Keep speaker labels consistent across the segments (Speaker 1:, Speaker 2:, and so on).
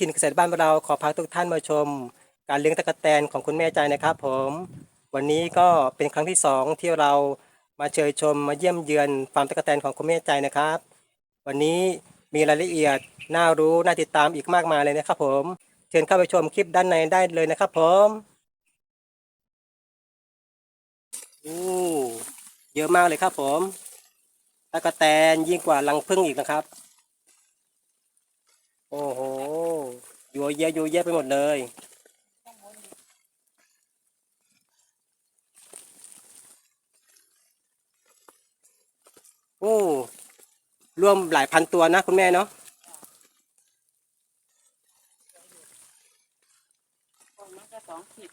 Speaker 1: ถิ่นเกษตรบ้านเราขอพาทุกท่านมาชม การเลี้ยงตะกแตนของคุณแม่ใจนะครับ ผม วันนี้ก็เป็นครั้งที่สองที่เรามาเชิญชมมาเยี่ยมเยือนฟาร์มตะกแตนของคุณแม่ใจนะครับ วันนี้มีรายละเอียดน่ารู้น่าติดตามอีกมากมายเลยนะครับ ผม เชิญเข้าไปชมคลิปด้านในได้เลยนะครับผมอู้เยอะมากเลยครับผมตะกแตนยิ่งกว่ารังผึ้งอีกนะครับ โอ้โหโยัวเยะโยัวเยะไปหมดเลย โอ้รวมหลายพันตัวนะคุณแม่เนาะ
Speaker 2: ของมันก็สองขีด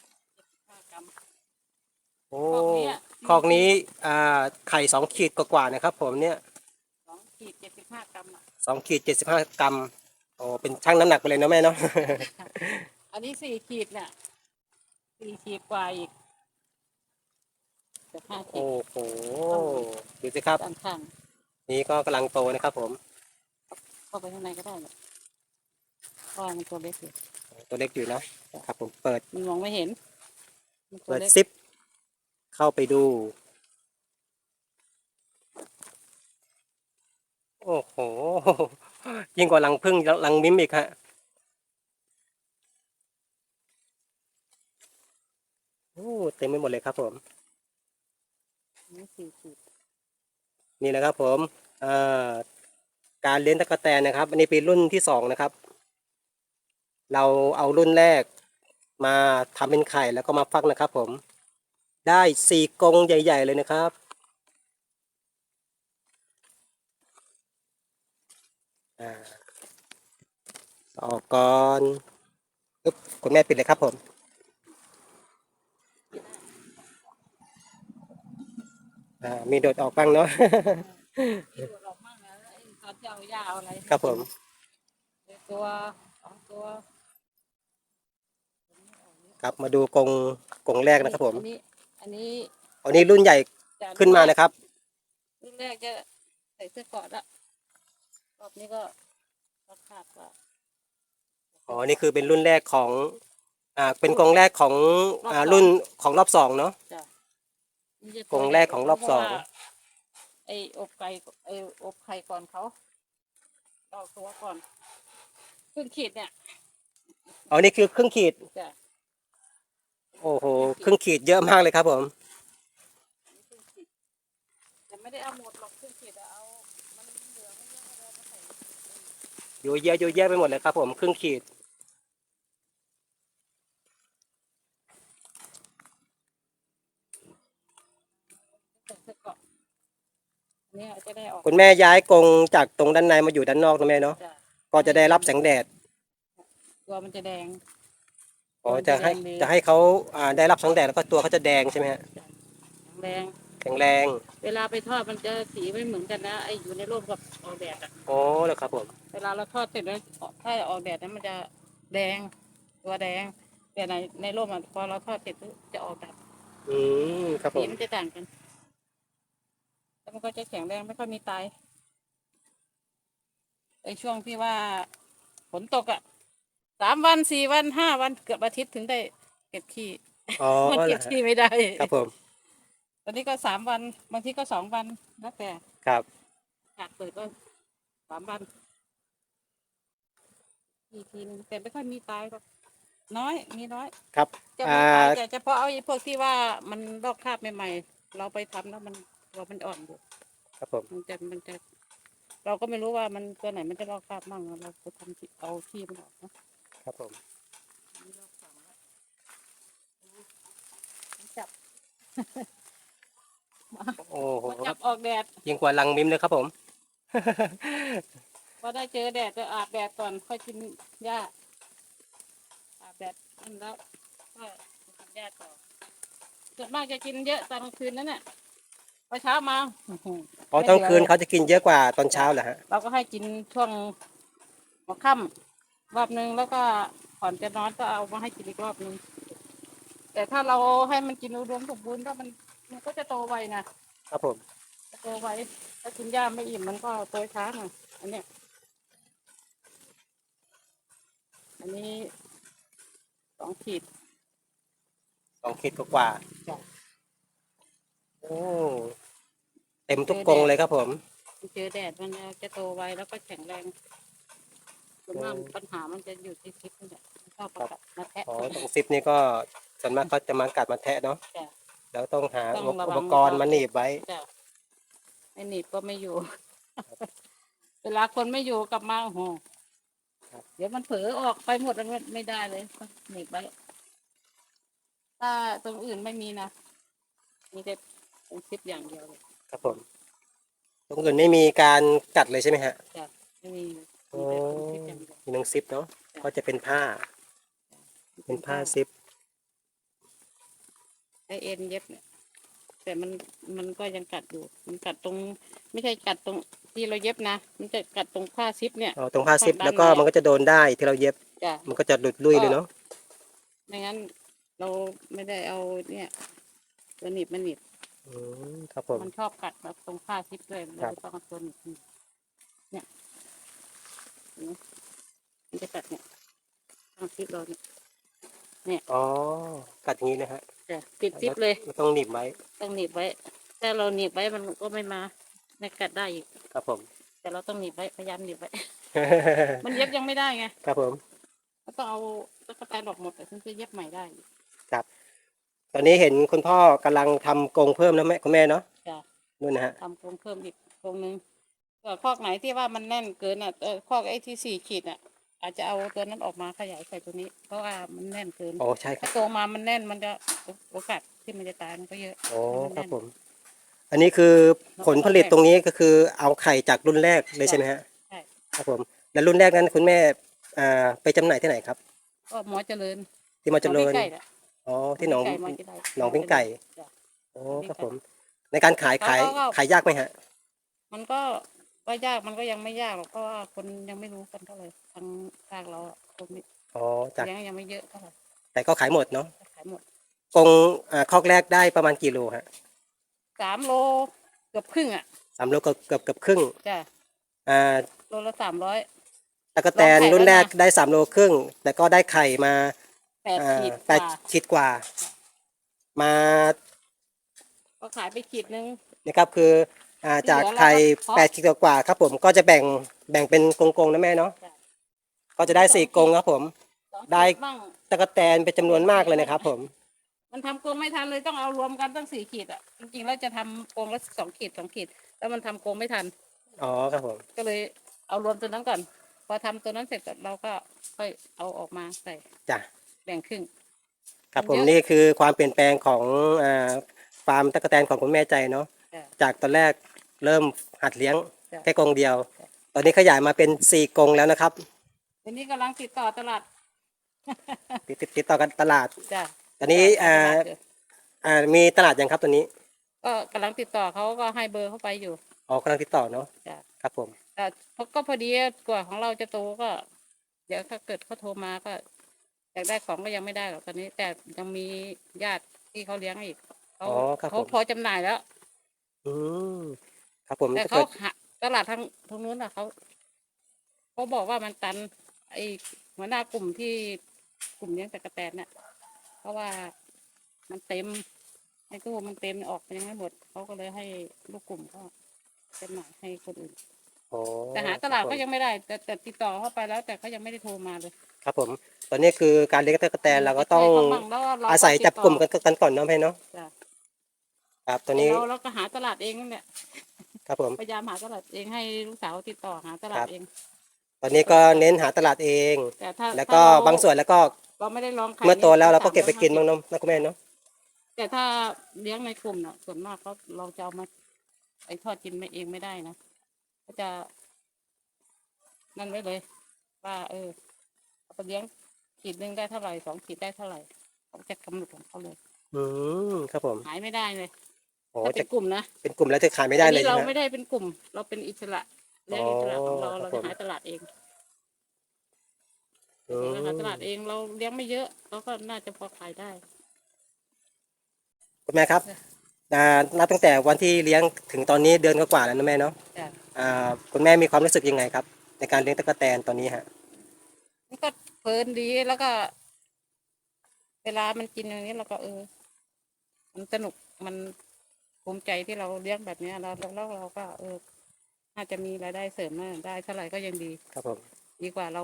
Speaker 2: ห้ากรัม
Speaker 1: โอ้
Speaker 2: คอกเนี้ย
Speaker 1: คอกนี้อ่าไข่สองขีดกว่าๆนะครับ ผมเนี่ย
Speaker 2: สองขีดเจ็ดสิบห้ากรัมอะ
Speaker 1: สองขีดเจ็ดสิบห้ากรัม โอ้เป็นช่างน้ำหนักไปเลยเนาะแม่เนาะ
Speaker 2: อันนี้สี่ขีดเนี่ยสี่ขีดกว่าอีกจะห้าขี
Speaker 1: โอ้
Speaker 2: ด
Speaker 1: โหดูสิครับ
Speaker 2: ด้านข้าง
Speaker 1: นี่ก็กำลังโตนะครับ ผม
Speaker 2: เข้าไปข้างในก็ได้เนี่ยเพราะว่ามันตัวเล็กอยู่
Speaker 1: ตัวเล็กอยู่นะครับ ผมเปิด
Speaker 2: มันมองไม่เห็นมันตัว
Speaker 1: เปิด
Speaker 2: เล็ก
Speaker 1: ซิป เข้าไปดู โอ้โห ยิ่งกว่ารังพึ่งรังมิ้มอีกฮะโอ้เต็มไปหมดเลยครับผม
Speaker 2: นี่สี่ขีด
Speaker 1: นี่นะครับผมการเลี้ยงตะกแตนนะครับอันนี้เป็นรุ่นที่สองนะครับ เราเอารุ่นแรกมาทำเป็นไข่แล้วก็มาฟักนะครับ ผม ได้สี่กงใหญ่ ๆ เลยนะครับ อ่า ออกก่อนปึ๊บคุณแม่ปิดเลยครับผม อ่า มีโดดออกบ้างเนาะ
Speaker 2: ที่ตัวเรามากนะไอ้ตอนจะเอาหญ้าเอาอะไร
Speaker 1: ครับผม
Speaker 2: ตัวสองตัว
Speaker 1: ครับ มาดูกรงกรงแรกนะครับผม
Speaker 2: อันนี้อันนี้
Speaker 1: อันนี้รุ่นใหญ่
Speaker 2: จะ
Speaker 1: ขึ้นมานะครับ
Speaker 2: รุ่นแรกจะใส่เสื้อเกราะละรอบนี้ก็ราคาก็
Speaker 1: อ๋อ นี่คือเป็นรุ่นแรกของอ่าเป็นกรงแรกของอ่ารุ่นของรอบสองเนาะ
Speaker 2: จ้ะนี่จะ
Speaker 1: กรงแรกของรอบสอง
Speaker 2: เพาะว่าไอ้อบไก่ไอ้อบไข่ก่อนเขาออกตัวก่อนขึ้นขีดเนี่ย
Speaker 1: อ๋อ นี่คือครึ่งขีด
Speaker 2: จ้ะ
Speaker 1: โอ้โห ครึ่งขีดเยอะมากเลยครับผม
Speaker 2: นี่ขึ้นขีดแต่ไม่ได้เอาหมดหรอกขึ้นขีดอะเอามันเหลือไม่เยอะก็เลยเอามาใส่
Speaker 1: อยู่เยอะอยู่แยะไปหมดเลยครับผมครึ่งขีด
Speaker 2: ใส่เสื้อเกราะ เนี่ยจะได้ออก
Speaker 1: คุณแม่ย้ายกรงจากตรงด้านในมาอยู่ด้านนอกนะแม่เนาะ
Speaker 2: จ้ะ
Speaker 1: ก็จะได้รับแสงแดด
Speaker 2: ตัวมันจะแดง
Speaker 1: อ๋อจะให้
Speaker 2: แดงดี
Speaker 1: จะให้เขาอ่าได้รับแสงแดดแล้วก็ตัวเขาจะแดงใช่ไหมฮะ
Speaker 2: แดง
Speaker 1: แข็งแรง
Speaker 2: เวลาไปทอดมันจะสีไม่เหมือนกันนะไอ้อยู่ในร่มกับออกแดดอะ
Speaker 1: อ๋อแล้วครับผม
Speaker 2: เวลาเราทอดเสร็จแล้วถ้าออกแดดนั้นมันจะแดง ตัวแดง แต่ในในร่มอะพอเราทอดเสร็จปุ๊บจะออกแบบ
Speaker 1: อืมครับผ
Speaker 2: สี
Speaker 1: ม
Speaker 2: มันจะต่างกัน แล้วมันก็จะแข็งแรงไม่ค่อยมีตายไอ้ช่วงที่ว่าฝนตกอะสามวันสี่วันห้าวันเกือบอาทิตย์ถึงได้เก็บขี้
Speaker 1: อ๋อ
Speaker 2: มัน
Speaker 1: เหร
Speaker 2: เก็
Speaker 1: อบฮะ
Speaker 2: ขี้ไม่ได้
Speaker 1: ครับผม
Speaker 2: ตอนนี้ก็สามวันบางทีก็สองวันแล้วแต่
Speaker 1: ครับ
Speaker 2: ขาดเปิดก็สามวันอีกทีนึงแต่ไม่ค่อยมีตายหรอกน้อยมีน้อย
Speaker 1: ครับ
Speaker 2: จะ
Speaker 1: อ่า
Speaker 2: มีตายแต่เฉพาะเอาไอ้พวกที่ว่ามันลอกคราบใหม่ๆเราไปทำแล้วมันตัวมันอ่อนอยู่
Speaker 1: ครับผม
Speaker 2: มันจะมันจะ เราก็ไม่รู้ว่ามันตัวไหนมันจะลอกคราบมั่งเราไปทำที่เอาที่มันออกนะครับ
Speaker 1: ผม
Speaker 2: นี่ลอกสองแล้วจับ
Speaker 1: โอ้โห
Speaker 2: มาจับออกแดด
Speaker 1: ยิ่งกว่าลังมิมเลยครับผม
Speaker 2: พอได้เจอแดดจะอาบแดดก่อนค่อยกินหญ้าอาบแดดนั่นแล้วก็กินหญ้าต่อส่วนมากจะกินเยอะตอนกลางคืนนั่นแหละ พอเช้ามาอื้อหือ
Speaker 1: อ๋อตอนคืนเขาจะกินเยอะกว่าตอนเช้าเหรอฮะ
Speaker 2: เราก็ให้กินช่วงหัวค่ำรอบนึงแล้วก็ก่อนจะนอนก็เอามาให้กินอีกรอบนึงแต่ถ้าเราให้มันกินอุดมสมบูรณ์ก็มันมันก็จะโตไวนะครับ
Speaker 1: ผม
Speaker 2: จะโตไวถ้ากินหญ้าไม่อิ่มมันก็โตช้าหน่อยอันเนี้ยอันนี้สองขีด
Speaker 1: สองขีดกว่า
Speaker 2: จ้ะ
Speaker 1: ๆ โอ้เต็มทุกกรงเลยครับผม
Speaker 2: มันเจอแดดมันจะโตไวแล้วก็แข็งแรงส่วนมาก
Speaker 1: โอ้
Speaker 2: ปัญหามันจะอยู่ที่คลิปนี่แหละมันชอบประกัดมาแทะ
Speaker 1: อ๋อตรงซิปนี่ก็ส่วนมากเขาจะมากัดมาแทะเนาะ
Speaker 2: จ้ะ
Speaker 1: แล้วต้องหา
Speaker 2: ต้องระวัง
Speaker 1: อุปกรณ์มาหนีบไว้
Speaker 2: จ้ะไม่หนีบก็ไม่อยู่ เวลาคนไม่อยู่กลับมาโอ้โห
Speaker 1: ครับ
Speaker 2: เดี๋ยวมันเผลอออกไปหมดแล้วไม่ได้เลยต้องหนีบไว้ถ้าตรงอื่นไม่มีนะมีแต่ ตรงคลิปอย่างเดียวเลย
Speaker 1: ครับผมตรงอื่นไม่มีการกัดเลยใช่ไหมฮะ
Speaker 2: จ้ะไม่มี
Speaker 1: โอ้
Speaker 2: มีแต่ตรงคลิปอย่างเดียว
Speaker 1: มีหนังซิปเนาะก็จะเป็นผ้า เป็นผ้าซิป
Speaker 2: ไอเอ็นเย็บเนี่ยแต่มันมันก็ยังกัดอยู่ มันกัดตรง ไม่ใช่กัดตรงที่เราเย็บนะ มันจะกัดตรงผ้าซิปเนี่ย
Speaker 1: อ๋อตรงผ้าซิป
Speaker 2: ด้าน
Speaker 1: แล้วก็
Speaker 2: ใน
Speaker 1: มันก็จะโดนได้ที่เราเย็บ
Speaker 2: จ้ะ
Speaker 1: มันก็จะหลุดลุ่ยเลยเนาะ
Speaker 2: ไม่งั้นเราไม่ได้เอาเนี่ยตัวหนีบมันหนีบ
Speaker 1: อืมครับผม
Speaker 2: มันชอบกัดแบบตรงผ้าซิปด้วย
Speaker 1: ครั
Speaker 2: เรา
Speaker 1: บ
Speaker 2: ต้องเอาตัวหนีบหนีบเนี่ยเห็นไหมมันจะกัดเนี่ยผ้าซิปเราเนี่ย
Speaker 1: อ๋อกัดอย่างนี้นะฮะ
Speaker 2: จะติดซิปเลย
Speaker 1: เราต้องหนีบไว้
Speaker 2: ต้องหนีบไว้ถ้าเราหนีบไว้มันก็ไม่มาไม่กัดได้อีก
Speaker 1: ครับผม
Speaker 2: แต่เราต้องหนีบไว้ พยายามหนีบไว้ มันเย็บยังไม่ได้ไง
Speaker 1: ครับผม
Speaker 2: เราต้องเอาตะกั่วแตนออกหมดแต่ถึงจะเย็บใหม่ได้
Speaker 1: ตอนนี้เห็นคุณพ่อกำลังทำกรงเพิ่มแล้วแม่คุณแม่เนาะ
Speaker 2: จ้ะ
Speaker 1: นู่นนะฮะ
Speaker 2: ทำกรงเพิ่มอีกกรงหนึงก็คอกไหนที่ว่ามันแน่นเกินอะเออคอกไอ้ที่สี่ขีดอะ อาจจะเอาตัวนั้นออกมาขยายใส่ตัวนี้ เพราะว่ามันแน่นเกิน
Speaker 1: อ๋อใช่ครั
Speaker 2: ถ้า
Speaker 1: บ
Speaker 2: โตมามันแน่นมันจะโอกาสที่มันจะตายมันก็เยอะ
Speaker 1: อ๋อ
Speaker 2: มัน
Speaker 1: ครับ
Speaker 2: แน่น
Speaker 1: ผม อันนี้คือผลผลิตตรงนี้ก็คือเอาไข่จากรุ่นแรกเลยใช่ไหมฮะ
Speaker 2: ใช่
Speaker 1: ครับผม แล้วรุ่นแรกนั้นคุณแม่อ่าไปจำหน่ายที่ไหนครับ
Speaker 2: ก็หมอเจริญ
Speaker 1: ที่มาเจริญ
Speaker 2: หอใกล้ๆน่ะ
Speaker 1: อ๋อที่หนอง
Speaker 2: ไก่หมอเจริญ
Speaker 1: หนองปิ้งไก่
Speaker 2: จ้ะ
Speaker 1: โอ้ครับผม ในการขายขาย
Speaker 2: แล้วก็
Speaker 1: ขายยากไหมฮะ
Speaker 2: มันก็ว่ายากมันก็ยังไม่ยากหรอกเพราะว่าคนยังไม่รู้กันเท่าไหร่ทางภาคเราอะคนนี้
Speaker 1: อ๋อจาก
Speaker 2: ยังยังไม่เยอะเท่าไหร่
Speaker 1: แต่ก็ขายหมดเนาะ
Speaker 2: ขายหมด
Speaker 1: กรงอ่าคอกแรกได้ประมาณกี่โลฮะ
Speaker 2: สามโลเกือบครึ่งอะ
Speaker 1: สามโลเกือบเกือบเกือบครึ่ง
Speaker 2: จ้ะ
Speaker 1: อ่า
Speaker 2: โลละสามร้อย
Speaker 1: ตะกแตน
Speaker 2: ลองไข่
Speaker 1: รุ่นแรก
Speaker 2: แล้วนะ
Speaker 1: ได้สามโลครึ่งแต่ก็ได้ไข่มา
Speaker 2: แปด
Speaker 1: อ่า
Speaker 2: ขีด
Speaker 1: แปด
Speaker 2: กว่า
Speaker 1: ขีดกว่า มา
Speaker 2: ก็ขายไปขีดนึง
Speaker 1: นะครับคืออ่า
Speaker 2: ที่
Speaker 1: จาก
Speaker 2: เหลือเรา
Speaker 1: ไข่
Speaker 2: ก็เพาะ
Speaker 1: แปดขีดกว่าๆครับผมก็จะแบ่งแบ่งเป็นกรงๆนะแม่เนาะ
Speaker 2: จ้ะ
Speaker 1: ก็จะได้สี่กรงครับผม
Speaker 2: สองขี
Speaker 1: ได้
Speaker 2: บ้าง
Speaker 1: ตะกแตนเป็นจำนวนมากเลยนะครับ ผม
Speaker 2: มันทำกรงไม่ทันเลยต้องเอารวมกันตั้งสี่ขีดอะ จริงๆแล้วจะทำกรงละสองขีดสองขีด แล้วมันทำกรงไม่ทัน
Speaker 1: อ๋อครับผม
Speaker 2: ก็เลยเอารวมตัวนั้นก่อน พอทำตัวนั้นเสร็จเราก็ค่อยเอาออกมาใส่
Speaker 1: จ้ะ
Speaker 2: แบ่งครึ่ง
Speaker 1: ครับผม
Speaker 2: เยอะ
Speaker 1: นี่คือความเปลี่ยนแปลงของอ่าฟาร์มตะกแตนของคุณแม่ใจเนาะ
Speaker 2: จ้ะ
Speaker 1: จากตอนแรกเริ่มหัดเลี้ยง
Speaker 2: จ้ะ
Speaker 1: แค่กรงเดียว
Speaker 2: จ้ะ
Speaker 1: ตอนนี้ขยายมาเป็นสี่กรงแล้วนะครับ
Speaker 2: ทีนี้กำลังติดต่อตลาด
Speaker 1: ติดติดติดต่อกันตลาด
Speaker 2: จ้ะ
Speaker 1: ตอนนี้
Speaker 2: ติดต่
Speaker 1: อ่า
Speaker 2: ตลดอยู่
Speaker 1: อ่ามีตลาดยังครับตัวนี้
Speaker 2: ก็กำลังติดต่อเขาก็ให้เบอร์เข้าไปอยู่
Speaker 1: อ๋อกำลังติดต่อเนาะ
Speaker 2: จ้ะ
Speaker 1: ครับผม
Speaker 2: แต่พอก็พอดีกว่าของเราจะโตก็ เดี๋ยวถ้าเกิดเขาโทรมาก็ อยากได้ของก็ยังไม่ได้หรอกตอนนี้ แต่ยังมีญาติที่เขาเลี้ยงอีกเขา
Speaker 1: อ๋อครับ
Speaker 2: เขา
Speaker 1: ผม
Speaker 2: พอจำหน่ายแล้ว
Speaker 1: อืมครับผม
Speaker 2: แต่
Speaker 1: ถ้า
Speaker 2: เขา
Speaker 1: เกิด
Speaker 2: หาตลาดทางทางนู้นอะเขาเขาบอกว่ามันตัน ไอหัวหน้ากลุ่มที่กลุ่มเลี้ยงตะกะแตนเนี่ยเพราะว่ามันเต็มไอ้ตู้มันเต็มออกยังไม่หมดเขาก็เลยให้ลูกกลุ่มเขาจำหน่ายให้คนอื่น
Speaker 1: อ๋อ
Speaker 2: แต่หาตลาด
Speaker 1: ครับ
Speaker 2: ก็
Speaker 1: ผม
Speaker 2: ยังไม่ได้ แต่แต่ติดต่อเข้าไปแล้ว แต่เขายังไม่ได้โทรมาเลย
Speaker 1: ครับผม ตอนนี้คือการเลี้ยงตะกแตนเราก็ต้อง
Speaker 2: ให้เขาบ้แล้วเร
Speaker 1: อาศัยจับกลุ่ม
Speaker 2: ติ
Speaker 1: กันกันก่อนเนาะพี่เนาะ
Speaker 2: จ้ะ
Speaker 1: ครับตอนนี้
Speaker 2: เราเราก็หาตลาดเองนั่นแหละ
Speaker 1: ครับผม
Speaker 2: พยายามหาตลาดเองให้ลูกสาวติดต่อหาตลาด
Speaker 1: ครับ
Speaker 2: เอง
Speaker 1: ตอนนี้ก็เน้นหาตลาดเอง
Speaker 2: แต่ถ้า
Speaker 1: แล้วก็
Speaker 2: ถ้เร
Speaker 1: บางส่วนแล้วก็
Speaker 2: เราไม่ได้ลองขาย
Speaker 1: เมื่อโตแล้วเราก็
Speaker 2: นี่ย
Speaker 1: เก็บไปกินบ้างเนาะนะคุณแม่เนาะ
Speaker 2: แต่ถ้าเลี้ยงในกลุ่มน่ะส่วนมากเขาเราจะเอามาไอ้ทอดกินไม่เองไม่ได้นะก็จะนั่นไว้เลย ว่าเออ เอาไปเลี้ยงขีดหนึ่งได้เท่าไหร่สองขีดได้เท่าไหร่เขาจะกำหนดของเขาเลย
Speaker 1: อืมครับผม
Speaker 2: หายไม่ได้เลย
Speaker 1: โอ้
Speaker 2: ถ้าเป็
Speaker 1: จะ
Speaker 2: นกลุ่มนะ
Speaker 1: เป็นกลุ่มแล้วจะขายไม่ได้เลย
Speaker 2: อันนี้
Speaker 1: ใช่
Speaker 2: เรา
Speaker 1: ไหม
Speaker 2: ไม่ได้เป็นกลุ่ม เราเป็นอิสระเลี้ยงอิสระของเรา
Speaker 1: อ๋อ
Speaker 2: เรา
Speaker 1: ครับผม
Speaker 2: จะหาตลาดเอง
Speaker 1: อื
Speaker 2: เราหาตลาด
Speaker 1: ม
Speaker 2: เองเราเลี้ยงไม่เยอะเราก็น่าจะพอขายได้
Speaker 1: คุณแม่ครับอ่านับตั้งแต่วันที่เลี้ยงถึงตอนนี้เดือนกว่าๆแล้วนะแม่เนาะ
Speaker 2: จ้ะ
Speaker 1: อ่าคุณแม่มีความรู้สึกยังไงครับ ในการเลี้ยงตะกแตนตอนนี้ฮะ
Speaker 2: นี่ก็ทเพ ลินดีแล้วก็ เวลามันกินอย่างนี้เราก็เออ มันสนุกมันภูมิใจที่เราเลี้ยงแบบเนี้ยเราแล้วเราก็ เออน่าจะมีรายได้เสริมมาได้เท่าไหร่ก็ยังดี
Speaker 1: ครับผม
Speaker 2: ดีกว่าเรา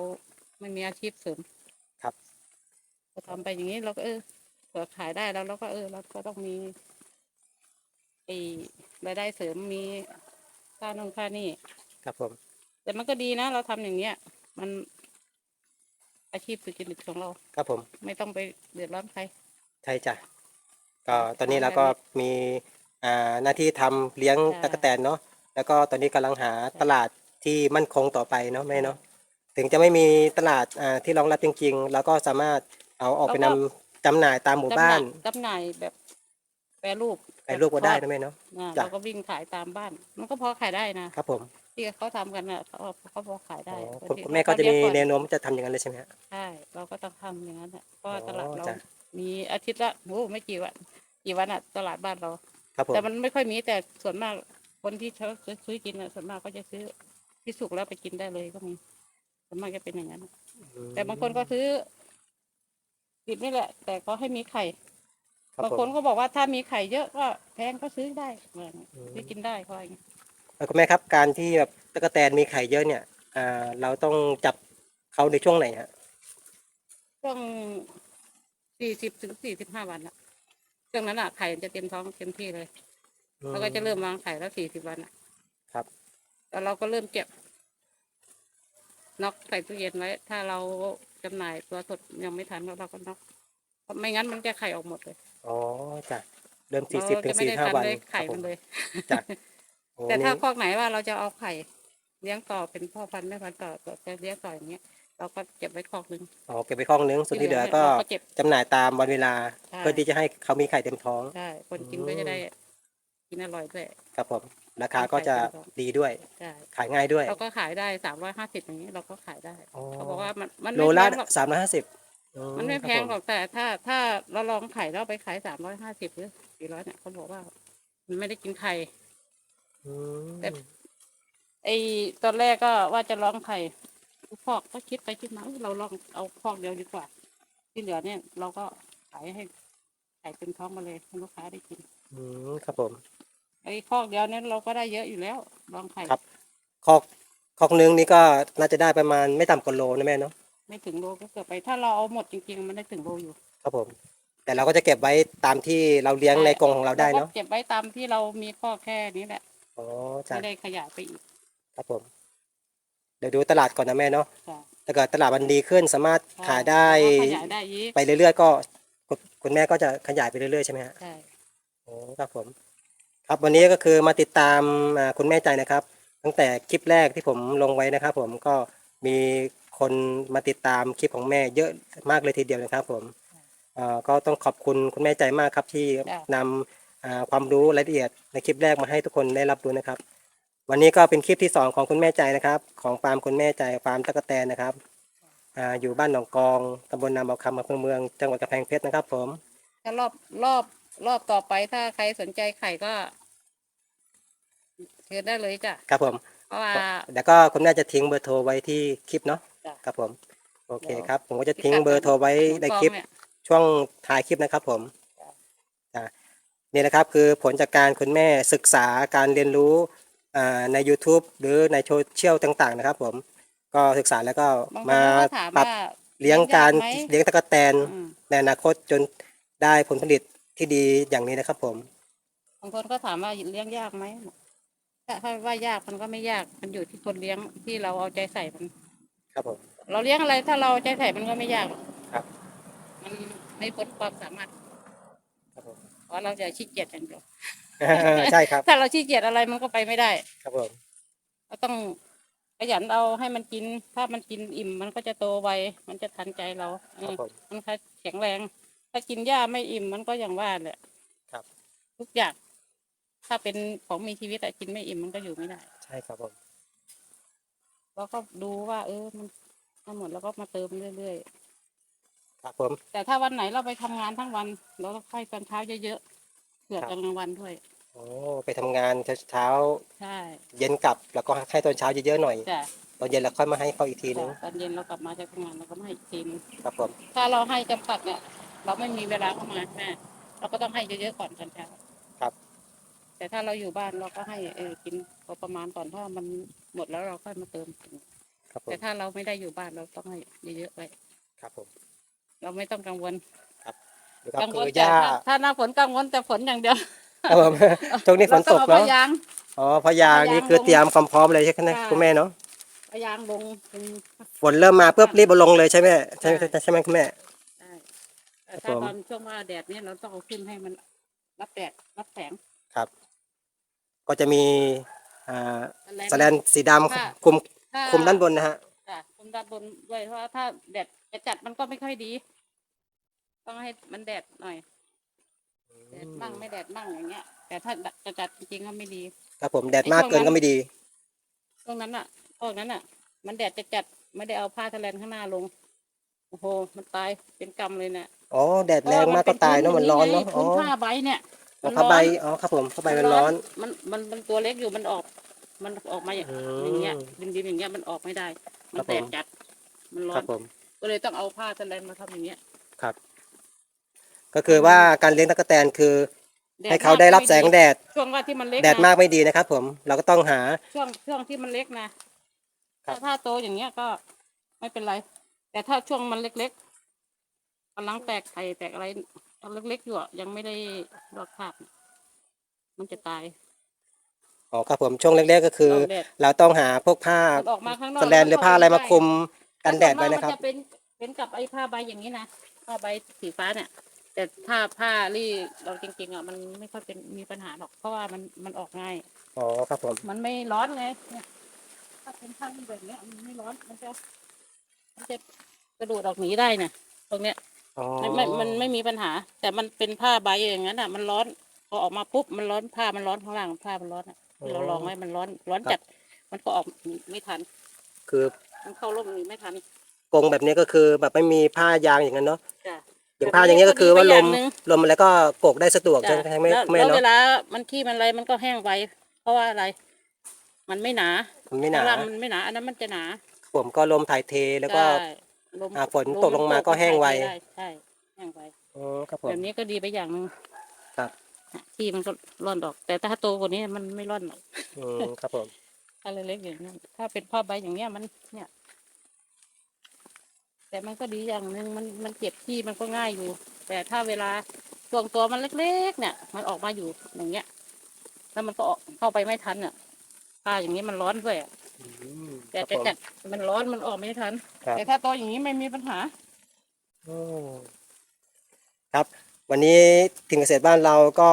Speaker 2: ไม่มีอาชีพเสริม
Speaker 1: ครับ
Speaker 2: ก็ทำไปอย่างนี้เราก็เออเผื่อขายได้แล้วเราก็เออเราก็ต้องมีไอ้รายได้เสริมมีค่าน่งค่านี่
Speaker 1: ครับผม
Speaker 2: แต่มันก็ดีนะเราทำอย่างเนี้ย มัน อาชีพสุจริตของเรา
Speaker 1: ครับผม
Speaker 2: ไม่ต้องไปเดือดร้อนใคร
Speaker 1: ใช่จ้ะก็ตอนนี้เราก็มีอ่าหน้าที่ทำเลี้ยง
Speaker 2: ใช่
Speaker 1: ตะกแตนเนาะแล้วก็ตอนนี้กำลังหาตลาดที่มั่นคงต่อไปเนาะแม่เนาะถึงจะไม่มีตลาดอ่าที่รองรับจริงๆเราก็สามารถเอาออกไปนำจำหน่ายตามหมู่บ้าน
Speaker 2: จำหน่ายแบบ แปรรูป
Speaker 1: ไปลูกก็ได้นะแม่เนาะ
Speaker 2: นะ
Speaker 1: จ้ะ
Speaker 2: เราก็วิ่งขายตามบ้าน มันก็พอขายได้นะครับ
Speaker 1: ผม
Speaker 2: ที่เขาทำกันน่ะเขาเขาพอขายได้
Speaker 1: อ๋อ
Speaker 2: คน
Speaker 1: คุณ
Speaker 2: ที่
Speaker 1: คุณแม่ก็จะมี
Speaker 2: เขา
Speaker 1: แน
Speaker 2: เลี้ยง
Speaker 1: วโน้มจะทำอย่างนั้นเลยใช่ไหมฮะ
Speaker 2: ใช่เราก็ต้องทำอย่างนั้นแหละเพราะว่า
Speaker 1: อ๋อ
Speaker 2: ตลาดเรา
Speaker 1: จ้ะ
Speaker 2: มีอาทิตย์ละโอ้ไม่กี่วันกี่วันอะตลาดบ้านเรา
Speaker 1: ครับผม
Speaker 2: แต่มันไม่ค่อยมีแต่ส่วนมากคนที่เขาซื้อกินอะส่วนมากก็จะซื้อที่สุกแล้วไปกินได้เลยก็มีส่วนมากจะเป็นอย่างนั้น
Speaker 1: อืม
Speaker 2: แต่บางคนก็ซื้อดิบนี่แหละ แต่ก็ให้มีไข่
Speaker 1: ครับ
Speaker 2: บาง
Speaker 1: ผม
Speaker 2: คนก็บอกว่าถ้ามีไข่เยอะก็แพงก็ซื้อได้ว่าอย่างนี้
Speaker 1: อืม
Speaker 2: ซื้อกินได้เขาว่าอย่างนี้
Speaker 1: เอ่อ คุณแม่ครับการที่แบบตะกแตนมีไข่เยอะเนี่ยอ่าเราต้องจับเขาในช่วงไหนฮะ
Speaker 2: ช่วงสี่สิบถึงสี่สิบห้าวันละช่วงนั้นอะไข่จะเต็มท้องเต็มที่เลยแล้วก็จะเริ่มวางไข่แล้วสี่สิบวันอะ
Speaker 1: ครับ
Speaker 2: แล้วเราก็เริ่มเก็บน็อกใส่ตู้เย็นไว้ ถ้าเราจำหน่ายตัวสดยังไม่ทันเราก็น็อกเพราะไม่งั้นมันจะไข่ออกหมดเลย
Speaker 1: อ๋อจ้ะเริ่ม
Speaker 2: เรา
Speaker 1: 40ถึ
Speaker 2: จะ
Speaker 1: ง
Speaker 2: ไม่ได้ทั
Speaker 1: 45วัน
Speaker 2: ได้ไข่
Speaker 1: ครับผ
Speaker 2: มันเลย
Speaker 1: จ้ะโอ้
Speaker 2: แต่ถ้า
Speaker 1: นี่
Speaker 2: คอกไหนว่าเราจะเอาไข่เลี้ยงต่อเป็นพ่อพันธุ์แม่พันธุ์ต่อต่อจะเลี้ยงต่ออย่างเงี้ยเราก็เก็บไว้คอกหนึ่ง
Speaker 1: อ๋อเก็บไปคลองนึงส่วนที่เหลือก็
Speaker 2: เราก็เก็บ
Speaker 1: จำหน่ายตามวันเวลา
Speaker 2: ใช่
Speaker 1: เพื่อที่จะให้เขามีไข่เต็มท้อง
Speaker 2: ใช่คนกิน
Speaker 1: อืม
Speaker 2: ก็จะได้กินอร่อยด้วย
Speaker 1: ครับผมราคาก็จะดีด้วย
Speaker 2: ใช่
Speaker 1: ขายง่ายด้วย
Speaker 2: เราก็ขายได้สามร้อยห้าสิบอย่างนี้เราก็ขายได้
Speaker 1: อ๋อ
Speaker 2: เขาบอกว่ามันมัน
Speaker 1: โล
Speaker 2: ไม่
Speaker 1: ละ
Speaker 2: แพงหรอก
Speaker 1: สามร้อยห้าสิบ
Speaker 2: มันไม่แพงหรอกแต่ถ้าถ้าเราลองไข่แล้วไปขายสามร้อยห้าสิบหรือสี่ร้อยเนี่ยเขาบอกว่า มันไม่ได้กินไข่ แต่ไอ้ตอนแรกก็ว่าจะลองไข่พอกก็คิดไปคิดมาเอ้ยเราลองเอาพอกเดียวดีกว่า ที่เหลือเนี่ย เราก็ขายให้ไข่เต็มท้องมาเลยให้ลูกค้าได้กิน
Speaker 1: อืมครับผม
Speaker 2: ไอ้พอกเดียวเนี่ยเราก็ได้เยอะอยู่แล้วลองไข่
Speaker 1: ครับ คอกคอกนึงนี่ก็น่าจะได้ประมาณไม่ต่ำกว่าโลนะแม่เนาะ
Speaker 2: ไม่ถึงโลก็เกือบไป ถ้าเราเอาหมดจริงๆ มันได้ถึงโลอยู่
Speaker 1: ครับผม แต่เราก็จะเก็บไว้ตามที่เราเลี้ยงในกรงของเราได้เนาะ
Speaker 2: ก็เก็บไว้ตามที่เรามีข้อแค่นี้แหละ
Speaker 1: อ๋อจ้ะ
Speaker 2: ไม่ได้ขยายไปอีก
Speaker 1: ครับผม เดี๋ยวดูตลาดก่อนนะแม่เนาะ
Speaker 2: จ้ะ
Speaker 1: ถ้าเกิดตลาดมันดีขึ้นสามารถขายได้
Speaker 2: ก็ขยายได้อีก
Speaker 1: ไปเรื่อยๆ ก็คุณคุณแม่ก็จะขยายไปเรื่อยๆใช่ไหมฮะ
Speaker 2: ใช่
Speaker 1: โอ้ครับผม ครับวันนี้ก็คือมาติดตามอ่าคุณแม่ใจนะครับ ตั้งแต่คลิปแรกที่ผมลงไว้นะครับผมก็มีคนมาติดตามคลิปของแม่เยอะมากเลยทีเดียวนะครับผมอ่าก็ต้องขอบคุณคุณแม่ใจมากครับที่นำอ่า ความรู้รายละเอียดในคลิปแรกมาให้ทุกคนได้รับรู้นะครับ วันนี้ก็เป็นคลิปที่สองของคุณแม่ใจนะครับ ของฟาร์มคุณแม่ใจฟาร์มตะกแตนนะครับอ่าอยู่บ้านหนองกองตำบลนาบ่อคำอำเภอเมืองจังหวัดกำแพงเพชรนะครับ ผม
Speaker 2: ถ้ารอบรอบรอบต่อไปถ้าใครสนใจไข่ก็เชิญได้เลยจ้ะ
Speaker 1: ครับผม
Speaker 2: เพราะว่า
Speaker 1: เดี๋ยวก็คุณแม่จะทิ้งเบอร์โทรไว้ที่คลิปเนาะ
Speaker 2: จ้ะ
Speaker 1: ครับผม โอเค
Speaker 2: เดี๋ยว
Speaker 1: ครับ ผมก็จะทิ้งเบอร์โทรไว้ในคลิป
Speaker 2: เนี่ย
Speaker 1: ช่วงท้ายคลิปนะครับผม
Speaker 2: จ้ะ
Speaker 1: จ้ะ นี่นะครับคือผลจากการคุณแม่ศึกษาการเรียนรู้อ่าใน YouTube หรือในโซเชียลต่างๆ นะครับ ผมก็ศึกษาแล้วก็
Speaker 2: บางคน
Speaker 1: มา
Speaker 2: ก็ถาม
Speaker 1: ปรับ
Speaker 2: ว่า
Speaker 1: เลี้ยงการ
Speaker 2: ยไหม
Speaker 1: เลี้ยงตะกแตน
Speaker 2: อืม
Speaker 1: ในอนาคตจนได้ผลผลิตที่ดีอย่างนี้นะครับ ผม
Speaker 2: บางคนก็ถามว่าเลี้ยงยากไหมถ้าถ้าว่ายากมันก็ไม่ยากมันอยู่ที่คนเลี้ยงที่เราเอาใจใส่มัน
Speaker 1: ครับผม
Speaker 2: เราเลี้ยงอะไรถ้าเราเอาใจใส่มันก็ไม่ยากหรอก
Speaker 1: ครับ
Speaker 2: มันไม่พ้นความสามารถ
Speaker 1: ครับผม
Speaker 2: เพราะเราจะขี้เกียจอย่างเดียว
Speaker 1: ใช่ครับ
Speaker 2: ถ้าเราขี้เกียจอะไรมันก็ไปไม่ได้
Speaker 1: ครับผม
Speaker 2: เราต้องขยันเอาให้มันกิน ถ้ามันกินอิ่ม มันก็จะโตไว มันจะทันใจเราเอ
Speaker 1: ครับ
Speaker 2: อ
Speaker 1: ผม
Speaker 2: มันก็แข็งแรง ถ้ากินหญ้าไม่อิ่มมันก็อย่างว่าแหละ
Speaker 1: ครับ
Speaker 2: ทุกอย่าง ถ้าเป็นของมีชีวิตอะกินไม่อิ่มมันก็อยู่ไม่ได้
Speaker 1: ใช่ครับผม
Speaker 2: เราก็ดูว่า เออมันมันหมดแล้วก็มาเติมเรื่อย
Speaker 1: ครับผม
Speaker 2: ๆแต่ถ้าวันไหนเราไปทำงานทั้งวันเราต้องค่อยตอนเช้าเยอะๆเผื่อ
Speaker 1: ครับ
Speaker 2: ตอนกลางวันด้วย
Speaker 1: โอ้ไปทำงานเช้า
Speaker 2: ใช่
Speaker 1: ๆเย็นกลับ แล้วก็ให้ตอนเช้าเยอะๆหน่อย
Speaker 2: จ้ะ
Speaker 1: ตอนเย็นเราค่อยมาให้เขาอีกทีนึง
Speaker 2: ตอนเย็นเรากลับมาจากทำงานเราก็มาให้อีกทีนึง
Speaker 1: ครับผม
Speaker 2: ถ้าเราให้จำกัดเนี่ยเราไม่มีเวลาเข้ามาแม่เราก็ต้องให้เยอะๆก่อนตอนเช้า
Speaker 1: ครับ
Speaker 2: แต่ถ้าเราอยู่บ้านเราก็ให้เออกินพอประมาณก่อนถ้ามันหมดแล้วเราค่อยมาเติม
Speaker 1: ครับผม
Speaker 2: แต่ถ้าเราไม่ได้อยู่บ้านเราต้องให้เยอะๆไป
Speaker 1: ครับผม
Speaker 2: เราไม่ต้องกังวล
Speaker 1: นี่ก็
Speaker 2: กังว
Speaker 1: คื
Speaker 2: ล
Speaker 1: อห
Speaker 2: แต่
Speaker 1: ญ้า
Speaker 2: ถ้าถ้าหน้าฝนกังวลแต่ฝนอย่างเดียว
Speaker 1: ครับผมช่วงนี้ฝนตก
Speaker 2: เราต้อง
Speaker 1: เนาะ
Speaker 2: เอาพยาง
Speaker 1: อ๋อพะยางนี่คือเตรียมความพร้อมเลยใช่ไหม
Speaker 2: ค่ะ
Speaker 1: คุณแม่เนาะ
Speaker 2: พยางลงเป็น
Speaker 1: ฝนเริ่มมาปุ๊บรีบเอาลงเลยใช่ไหมใช่ไหมใช่ไหมคุณแม่
Speaker 2: ได้แต่
Speaker 1: ครั
Speaker 2: ถ้า
Speaker 1: บผม
Speaker 2: ตอนช่วงว่าแดดเนี่ยเราต้องเอาขึ้นให้มันรับแดดรับแสง
Speaker 1: ครับก็จะมีอ่า
Speaker 2: แลน
Speaker 1: สแลนสีดำ
Speaker 2: ค่ะ
Speaker 1: คุม
Speaker 2: ถ้
Speaker 1: คุมด้านบนนะฮะ
Speaker 2: จ้ะคุมด้านบนด้วยเพราะว่าถ้าแดด จะจัดมันก็ไม่ค่อยดี ต้องให้มันแดดหน่อยแดดมั่งไม่แดดมั่งอย่างเงี้ย แต่ถ้าจะจัดจริงๆก็ไม่ดี
Speaker 1: ครับผมแดดมากเกินก็ไม่ดี
Speaker 2: ตรงนั้นอะพวกนั้นอะ มันแดดจะจัดไม่ได้เอาผ้าทะเลนข้างหน้าลง โอ้โห มันตายเป็นกรรมเลยเนี่ย
Speaker 1: อ๋อแดดแรงมากก็ตายเนาะมันร้อนเนาะอ๋
Speaker 2: พื้
Speaker 1: อน
Speaker 2: ผ้าใบเนี่ย
Speaker 1: อ๋อ
Speaker 2: มัน
Speaker 1: ผ้า
Speaker 2: ร้อน
Speaker 1: ใบอ๋อครับผมผ้าใบมันร้อน
Speaker 2: มันมันมันตัวเล็กอยู่มันออก มันออกมาอย่าง
Speaker 1: อื
Speaker 2: อย่างเงี้ย
Speaker 1: ม
Speaker 2: ดินๆอย่างเงี้ยมันออกไม่ได้ มั
Speaker 1: ครั
Speaker 2: น
Speaker 1: บ
Speaker 2: แดด
Speaker 1: ผม
Speaker 2: จัด มันร้
Speaker 1: ค
Speaker 2: อ
Speaker 1: รั
Speaker 2: น
Speaker 1: บผม
Speaker 2: ก็เลยต้องเอาผ้าทะเลนมาทำอย่างเงี้ย
Speaker 1: ครับ ก็คือว่าการเลี้ยงตั๊กแตนคือ
Speaker 2: แดด
Speaker 1: ให้เขาได้รับแสงแดด
Speaker 2: ช่วงว่าที่มันเล็ก
Speaker 1: แดด
Speaker 2: นะ
Speaker 1: มากไม่ดีนะครับ ผม เราก็ต้องหา
Speaker 2: ช่วงช่วงที่มันเล็กนะครับ ถ้าถ้าโตอย่างเงี้ยก็ไม่เป็นไร แต่ถ้าช่วงมันเล็กๆกำลังแตกไข่แตกอะไรตอนเล็กๆอยู่อะยังไม่ได้รอดคาบมันจะตาย
Speaker 1: อ๋อครับผมช่วงแรกๆก็คือ
Speaker 2: เอาแดด
Speaker 1: เราต้องหาพวกผ้า
Speaker 2: มันออกมาข้างนอก
Speaker 1: สแลนหรือผ้าอะไรมาคลุม กันแดดไว้นะครับ
Speaker 2: ส่วมากมันจะเป็นเป็นกับไอ้ผ้าใบอย่างนี้นะผ้าใบสีฟ้าเนี่ย แต่ถ้าผ้ารี่เราจริงๆอะมันไม่ค่อยเป็นมีปัญหาหรอกเพราะว่ามันมันออกง่าย
Speaker 1: อ๋อครับผม
Speaker 2: มันไม่ร้อนไงเนี่ยถ้าเป็นผ้ารี่แบบเนี้ยมันไม่ร้อนมันจะมันจะกระโดดออกหนีได้เนี่ยตรงเนี้ย
Speaker 1: อ๋อ
Speaker 2: ไม่ไม่มันไม่มีปัญหา แต่มันเป็นผ้าใบอย่างนั้นอะ มันร้อนพอออกมาปุ๊บมันร้อนผ้ามันร้อนข้างล่างผ้ามันร้อนอะที่เราลองไว้มันร้อนร้อนจัด มันก็ออกหนีไม่ทัน
Speaker 1: คือ
Speaker 2: มันเข้าร่มหนีไม่ทัน
Speaker 1: กรงแบบนี้ก็คือแบบไม่มีผ้ายางอย่างนั้นเนาะ
Speaker 2: จ้ะ
Speaker 1: อย่างผ้าอย่างนี้ก็คือว่าลม
Speaker 2: แบบนี้ก็ดีไปอย่างหนึ่ง
Speaker 1: ลมอะไรก็กกได้สะดวกใช่
Speaker 2: จ้ะ
Speaker 1: ไหม
Speaker 2: แล้ว
Speaker 1: แม่
Speaker 2: แล้ว
Speaker 1: เนาะ
Speaker 2: เวลามันขี้มันอะไรมันก็แห้งไวเพราะว่าอะไร มันไม่หนา
Speaker 1: มันไม่หนา
Speaker 2: ข้งล่างมันไม่หนา อันนั้นมันจะหนา
Speaker 1: ผมก็ลมถ่ายเทแล้วก็
Speaker 2: ใช่ลม
Speaker 1: อ่าฝนตกลงมาก็แห้งไว
Speaker 2: ม่ด้ใช่แห้งไว
Speaker 1: อ๋อครับผม
Speaker 2: แบบนี้ก็ดีไปอย่างหนึ่ง
Speaker 1: ครับ
Speaker 2: ขี้มันก็ร่อนออก แต่ถ้าโตกว่านี้มันไม่ร่อนหรอก
Speaker 1: อืมครับผม
Speaker 2: ถ้าเล็กๆอย่างนี้ยถ้าเป็นผ้าใบอย่างเงี้ยมันเนี่ย แต่มันก็ดีอย่างหนึ่งมันมันเก็บที่มันก็ง่ายอยู่ แต่ถ้าเวลาช่วงตัวมันเล็กๆ เนี่ย มันออกมาอยู่อย่างเงี้ย แล้วมันก็ออกเข้าไปไม่ทันอะผ้าอย่างนี้มันร้อนด้วยอะ
Speaker 1: อืม
Speaker 2: แต่
Speaker 1: ครับ
Speaker 2: จะ
Speaker 1: ผม
Speaker 2: จัดมันร้อนมันออกไม่ทัน
Speaker 1: ครับ
Speaker 2: แต่ถ้าตัวอย่างนี้ไม่มีปัญหา
Speaker 1: อืมครับ วันนี้ทีมเกษตรบ้านเราก็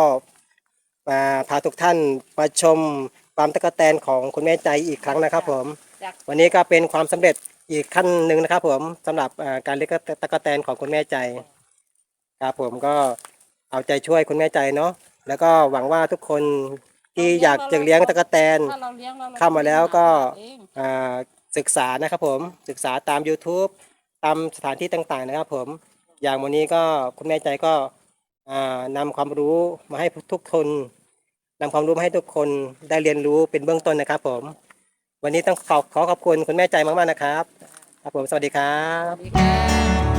Speaker 1: มาพาทุกท่านมาชม ฟาร์มตะกแตนของคุณแม่ใจอีกครั้งนะครับ ผม
Speaker 2: จาก
Speaker 1: วันนี้ก็เป็นความสำเร็จอีกขั้นหนึ่งนะครับ ผมสำหรับอ่าการเลี้ยงตะกแตนของคุณแม่ใจครับผมก็เอาใจช่วยคุณแม่ใจเนาะแล้วก็หวังว่าทุกคนที่อยากจะเลี้ยงตะกแตน
Speaker 2: ถ้าเราเลี้ยงเรา
Speaker 1: เข้ามาแล้วก็
Speaker 2: เอง
Speaker 1: อ่าศึกษานะครับผมศึกษาตาม YouTube ตามสถานที่ต่างๆนะครับ ผมอย่างวันนี้ก็คุณแม่ใจก็อ่านำความรู้มาให้ทุกคน นำความรู้มาให้ทุกคนได้เรียนรู้เป็นเบื้องต้นนะครับ ผม วันนี้ต้องขอขอขอบคุณคุณแม่ใจมากๆนะครับ ครับผมสวัสดีครั
Speaker 2: ส
Speaker 1: บ
Speaker 2: วัสดีค่ะ